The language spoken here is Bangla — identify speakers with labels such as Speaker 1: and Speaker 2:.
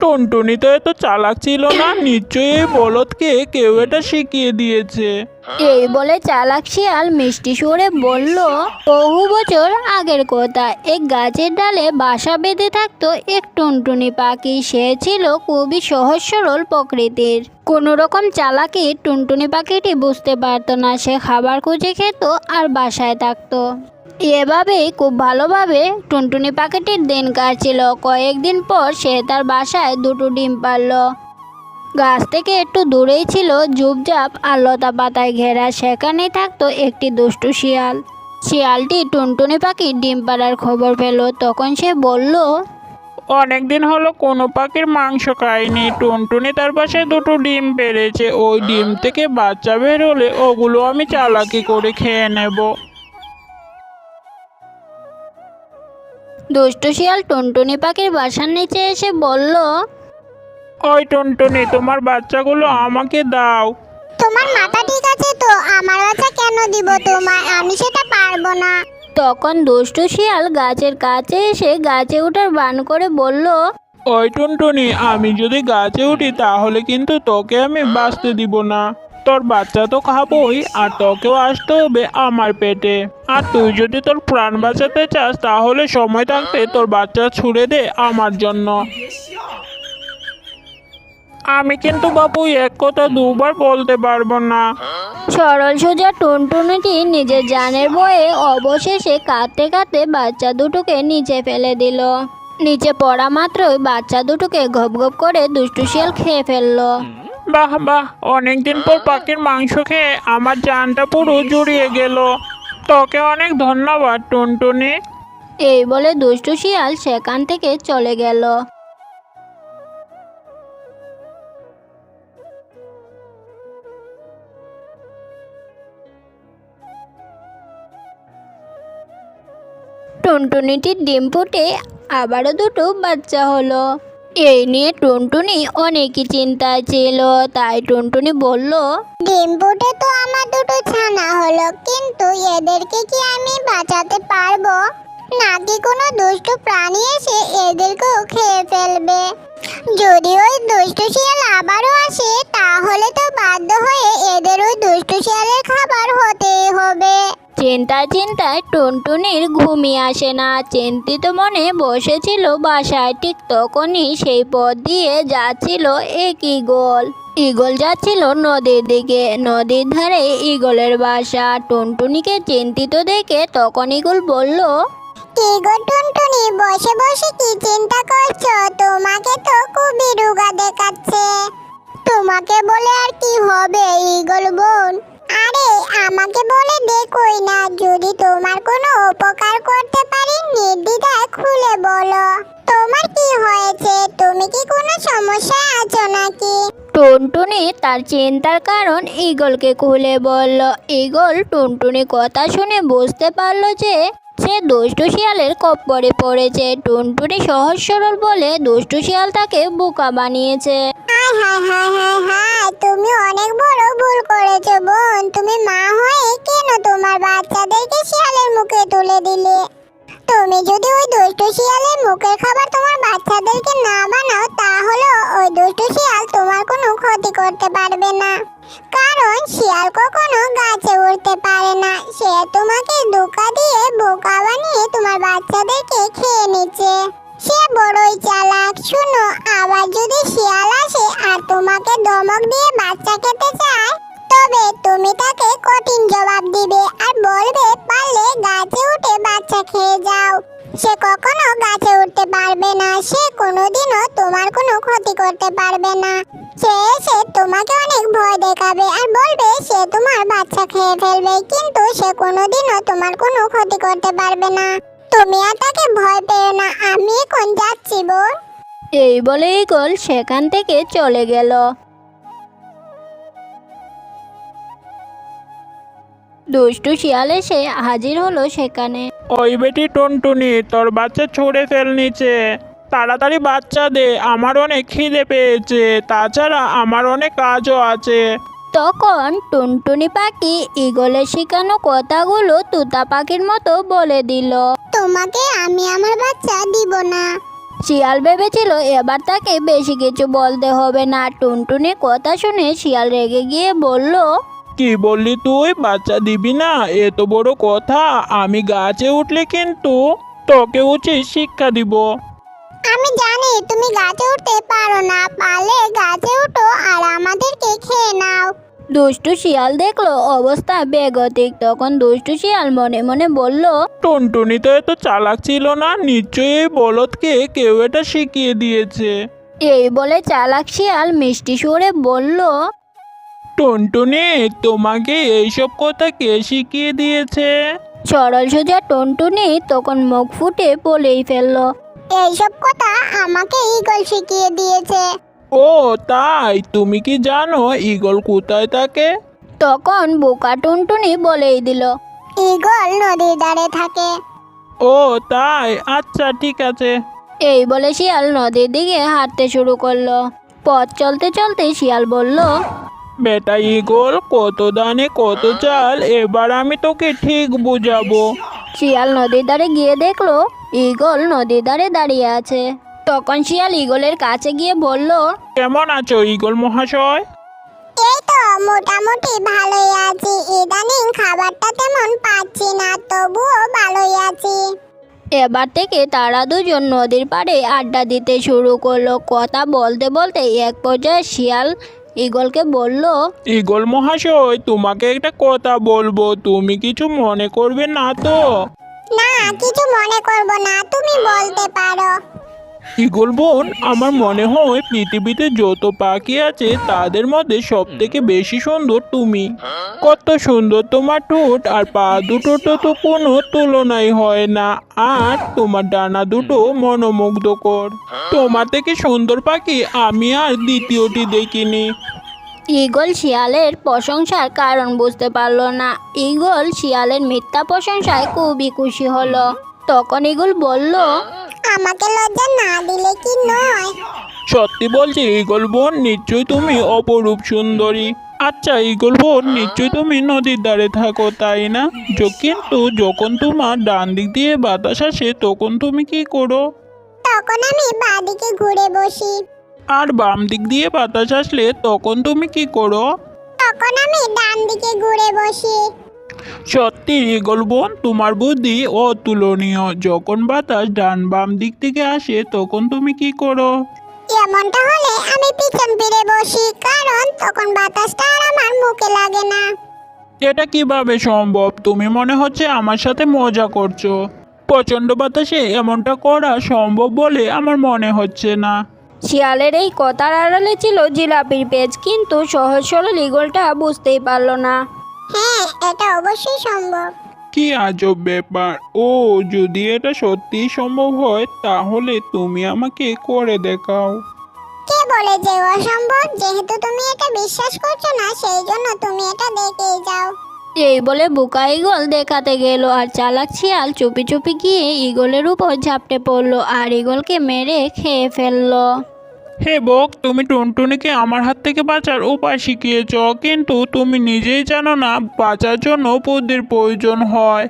Speaker 1: টুনটুনি তো এত চালাক ছিল না, নিশ্চয়ই এই বলদকে কেউ এটা শিখিয়ে দিয়েছে।
Speaker 2: এই বলে চালাক শিয়াল মিষ্টি সুরে বলল, বহু বছর আগের কথা এক গাছের ডালে বাসা বেঁধে থাকতো এক টুনটুনি পাখি। সে ছিল খুবই সহজ সরল প্রকৃতির। কোনো রকম চালাকি টুনটুনি পাখিটি বুঝতে পারতো না। সে খাবার খুঁজে খেত আর বাসায় থাকতো। এভাবেই খুব ভালোভাবে টুনটুনি পাখিটির দিন কাটছিল। কয়েকদিন পর সে তার বাসায় দুটো ডিম পারল গাছ থেকে একটু দূরেই ছিল ঝুপঝাপ আর লতা পাতায় ঘেরা। সেখানেই থাকতো একটি দুষ্টু শিয়াল। শিয়ালটি টুনটুনি পাখি ডিম পাড়ার খবর পেল। তখন সে বলল,
Speaker 1: অনেকদিন হলো কোনো পাখির মাংস খায়নি টুনটুনি তার পাশে দুটো ডিম পেরেছে ওই ডিম থেকে বাচ্চা বের হলে ওগুলো আমি চালাকি করে খেয়ে নেব।
Speaker 2: দুষ্টু শিয়াল টুনটুনি পাখির বাসার নিচে এসে বলল
Speaker 1: ওই টুনটুনি তোমার বাচ্চাগুলো আমাকে দাও।
Speaker 3: তোমার মাথা ঠিক আছে তো? আমার বাচ্চা কেন দিব তোমার আমি সেটা পারব না।
Speaker 2: তখন দুষ্টু শিয়াল গাছের কাছে এসে গাছে ওঠার বান করে বলল
Speaker 1: ওই টুনটুনি আমি যদি গাছে উঠি তাহলে কিন্তু তোকে আমি বাঁচতে দিব না। তোর বাচ্চা তো খাবোই, আর তোকেও আসতে হবে আমার পেটে। আর তুই যদি তোর প্রাণ বাঁচাতে চাস, তাহলে সময় থাকতে তোর বাচ্চা ছুড়ে দে আমার জন্য। আমি কিন্তু বাবু এক কথা দুবার বলতে পারব না।
Speaker 2: সরল সোজা টুনটুনিটি নিজের জানের বয়ে অবশেষে কাঁদতে কাঁদতে বাচ্চা দুটোকে নিচে ফেলে দিল। নিচে পড়া মাত্রই বাচ্চা দুটোকে ঘপ ঘপ করে দুষ্টু শিয়াল খেয়ে ফেলল।
Speaker 1: বাহ বাহ অনেকদিন পর পাখির মাংস খেয়ে আমার জানটা পুরো জুড়িয়ে গেল। তোকে অনেক ধন্যবাদ টুনটুনি।
Speaker 2: এই বলে দুষ্টু শিয়াল সেখান থেকে চলে গেল। টুনটুনিটির ডিম ফুটে আবারও দুটো বাচ্চা হলো। এই নিয়ে টুনটুনি অনেকই চিন্তায় ছিল, তাই টুনটুনি বলল
Speaker 3: ডিম ফুটে তো আমার দুটো ছানা হলো, কিন্তু এদেরকে কি আমি বাঁচাতে পারব? নাকি কোনো দুষ্ট প্রাণী এসে এদেরকেও খেয়ে ফেলবে? যদি ওই দুষ্ট শিয়াল আবারও আসে তাহলে তো বাধ্য হয়ে এদের ওই দুষ্টু শিয়ালের খাবার হতেই হবে
Speaker 2: চিন্তায় চিন্তায় টুনটুনির ঘুমিয়ে আসে না। চিন্তিত মনে বসেছিল বাসায়, ঠিক তখনই সেই পথ দিয়ে যাচ্ছিল এক ইগল ইগল যাচ্ছিল নদীর দিকে, নদীর ধারে ইগলের বাসা। টুনটুনিকে চিন্তিত দেখে তখন ইগল বলল
Speaker 3: টুনটুনি, বসে বসে কি চিন্তা করছ? তোমাকে তো খুবই রোগা দেখাচ্ছে। তোমাকে বলে আর কি হবে ইগল বোন? আরে আমাকে বলে দেখোই না যদি তোমার কোনো উপকার করতে পারি নির্দ্বিধায় খুলে বলো। তোমার কি হয়েছে? তুমি কি কোনো সমস্যা আছো নাকি?
Speaker 2: টুনটুনি তার চিন্তার কারণ ইগলকে খুলে বলল। ইগল টুনটুনি কথা শুনে বুঝতে পারল যে সে দুষ্টু শিয়ালের কপ্পরে পড়েছে। টুনটুনি সহজ সরল বলে দুষ্টু শিয়াল তাকে বোকা বানিয়েছে।
Speaker 3: হায় হায় হায় হায় হায় তুমি অনেক বড় ভুল বাচ্চাদেরকে শিয়ালের মুখে তুলে দিলে। তুমি যদি ওই দুষ্টু শিয়ালের মুখের খাবার তোমার বাচ্চাদেরকে না বানাও, তাহলে ওই দুষ্টু শিয়াল তোমার কোনো ক্ষতি করতে পারবে না। কারণ শিয়াল কখনো গাছে উঠতে পারে না। সে তোমাকে ধোকা দিয়ে বোকা বানিয়ে তোমার বাচ্চাদেরকে খেয়ে নিচ্ছে। সে বড়ই চালাক। শুনো, আবার যদি শিয়াল আসে আর তোমাকে ধমক দিয়ে বাচ্চা খেতে চায় তবে তুমি তাকে কঠিন জবাব দিবে আর বলবে, পারলে গাছে উঠে বাচ্চা খেয়ে যাও। সে কখনো গাছে উঠতে পারবে না, সে কোনোদিনও তোমার কোনো ক্ষতি করতে পারবে না। সে এসে তোমাকে অনেক ভয় দেখাবে আর বলবে, সে তোমার বাচ্চা খেয়ে ফেলবে। কিন্তু সে কোনোদিনও তোমার কোনো ক্ষতি করতে পারবে না। তুমি আর তাকে ভয় পেও না, আমি এখন যাচ্ছি বোন।
Speaker 2: এই বলে ইগল সেখান থেকে চলে গেল। দুষ্টু শিয়াল এসে হাজির হলো সেখানে।
Speaker 1: ওই বেটি টুনটুনি তোর বাচ্চা ছুঁড়ে ফেল নিচে। তাড়াতাড়ি বাচ্চা দে আমার অনেক খিদে পেয়েছে। তাছাড়া আমার অনেক কাজও আছে।
Speaker 2: তখন টুনটুনি পাখি ইগলের শেখানো কথাগুলো তুতা পাখির মতো বলে দিল।
Speaker 3: তোমাকে আমি আমার বাচ্চা দিব না।
Speaker 2: শিয়াল ভেবেছিল এবার তাকে বেশি কিছু বলতে হবে না। টুনটুনি কথা শুনে শিয়াল রেগে গিয়ে বলল
Speaker 1: কি বললি তুই? বাচ্চা দিবি না? এত বড় কথা। আমি গাছে উঠলে কিন্তু তোকে উচিত শিক্ষা দিব।
Speaker 3: আমি জানি তুমি গাছে উঠতে পারো না পারলে গাছে উঠো আর আমাদেরকে খেয়ে নাও।
Speaker 2: দুষ্টু শিয়াল দেখল অবস্থা বেগতিক। তখন দুষ্টু শিয়াল মনে মনে বলল
Speaker 1: টুনটুনি তো এত চালাক ছিল না নিশ্চয়ই এই বলদকে কেউ এটা শিখিয়ে দিয়েছে।
Speaker 2: এই বলে চালাক শিয়াল মিষ্টি সুরে বলল
Speaker 1: টুনটুনি তোমাকে এইসব কথা কে শিখিয়ে দিয়েছে?
Speaker 2: সরল সোজা টুনটুনি তখন মুখ ফুটে বলেই ফেলল
Speaker 3: এইসব কথা আমাকে ইগল শিখিয়ে দিয়েছে।
Speaker 1: ও তাই? তুমি কি জানো ঈগল কোথায় থাকে?
Speaker 2: তখন বোকা টুনটুনি বলেই দিল
Speaker 3: ইগল নদীর ধারে থাকে।
Speaker 1: ও তাই? আচ্ছা ঠিক আছে।
Speaker 2: এই বলে শিয়াল নদীর দিকে হাঁটতে শুরু করল। পথ চলতে চলতে শিয়াল বলল
Speaker 1: বেটা ঈগল কত দানে কত চাল এবার আমি তোকে ঠিক বুঝাবো।
Speaker 2: শিয়াল নদীর ধারে গিয়ে দেখল ঈগল নদীর ধারে দাঁড়িয়ে আছে। তখন শিয়াল ঈগলের কাছে গিয়ে বলল
Speaker 1: কেমন আছো ঈগল মহাশয়?
Speaker 3: এই তো মোটামুটি ভালোই আছি। ইদানিং খাবারটা তেমন পাচ্ছি না তবুও ভালোই আছি।
Speaker 2: এবার থেকে তারা দুজন নদীর পাড়ে আড্ডা দিতে শুরু করল। কথা বলতে বলতে এক পর্যায়ে শিয়াল ঈগলকে বলল
Speaker 1: ঈগল মহাশয় তোমাকে একটা কথা বলব তুমি কিছু মনে করবে না তো?
Speaker 3: না কিছু মনে করব না তুমি বলতে পারো।
Speaker 1: ঈগল বোন, আমার মনে হয় পৃথিবীতে যত পাখি আছে, তাদের মধ্যে সব থেকে বেশি সুন্দর তুমি। কত সুন্দর তোমার ঠোঁট, আর পা দুটো তো কোনো তুলনাই হয় না। আর তোমার ডানা দুটো মনোমুগ্ধকর। তোমার থেকে সুন্দর পাখি আমি আর দ্বিতীয়টি দেখিনি।
Speaker 2: ঈগল শিয়ালের প্রশংসার কারণ বুঝতে পারল না। ঈগল শিয়ালের মিথ্যা প্রশংসায় খুবই খুশি হলো। তখন ঈগল বলল
Speaker 3: আমাকে লজ্জা না দিলে কি নয়?
Speaker 1: সত্যি বলছি ঈগল বোন নিশ্চয়ই তুমি অপরূপ সুন্দরী। আচ্ছা ঈগল বোন নিশ্চয়ই তুমি নদীর ধারে থাকো তাই না? কিন্তু যখন তোমার ডান দিক দিয়ে বাতাস আসে তখন তুমি কি করো?
Speaker 3: তখন আমি বাদিকে ঘুরে বসি।
Speaker 1: আর বাম দিক দিয়ে বাতাস আসলে তখন তুমি কি করো?
Speaker 3: তখন আমি ডান দিকে ঘুরে বসি।
Speaker 1: সত্যি ঈগল বোন তোমার বুদ্ধি অতুলনীয়। যখন বাতাস ডান বাম দিক থেকে আসে তখন তুমি কি করো?
Speaker 3: এমনটা হলে আমি পিছন ফিরে বসি কারণ তখন বাতাসটা আর আমার মুখে লাগে না।
Speaker 1: এটা কীভাবে সম্ভব? তুমি মনে হচ্ছে আমার সাথে মজা করছ। প্রচণ্ড বাতাসে এমনটা করা সম্ভব বলে আমার মনে হচ্ছে না।
Speaker 2: শিয়ালের এই কথার আড়ালে ছিল জিলাপির পেজ কিন্তু সহজ সরল ইগলটা বুঝতেই পারল না।
Speaker 3: হ্যাঁ এটা অবশ্যই সম্ভব।
Speaker 1: কি আজব ব্যাপার। ও যদি এটা সত্যিই সম্ভব হয় তাহলে তুমি আমাকে করে দেখাও।
Speaker 3: কে বলে যে অসম্ভব? যেহেতু তুমি এটা বিশ্বাস করছ না সেই জন্য তুমি এটা দেখেই যাও।
Speaker 2: এই বলে বুকা ঈগল দেখাতে গেল আর চালাক শিয়াল চুপি চুপি গিয়ে ঈগলের উপর ঝাপটে পড়ল আর ঈগলকে মেরে খেয়ে ফেলল।
Speaker 1: হে বোক, তুমি টুনটুনিকে আমার হাত থেকে বাঁচার উপায় শিখিয়েছ, কিন্তু তুমি নিজেই জানো না, বাঁচার জন্য বুদ্ধির প্রয়োজন হয়।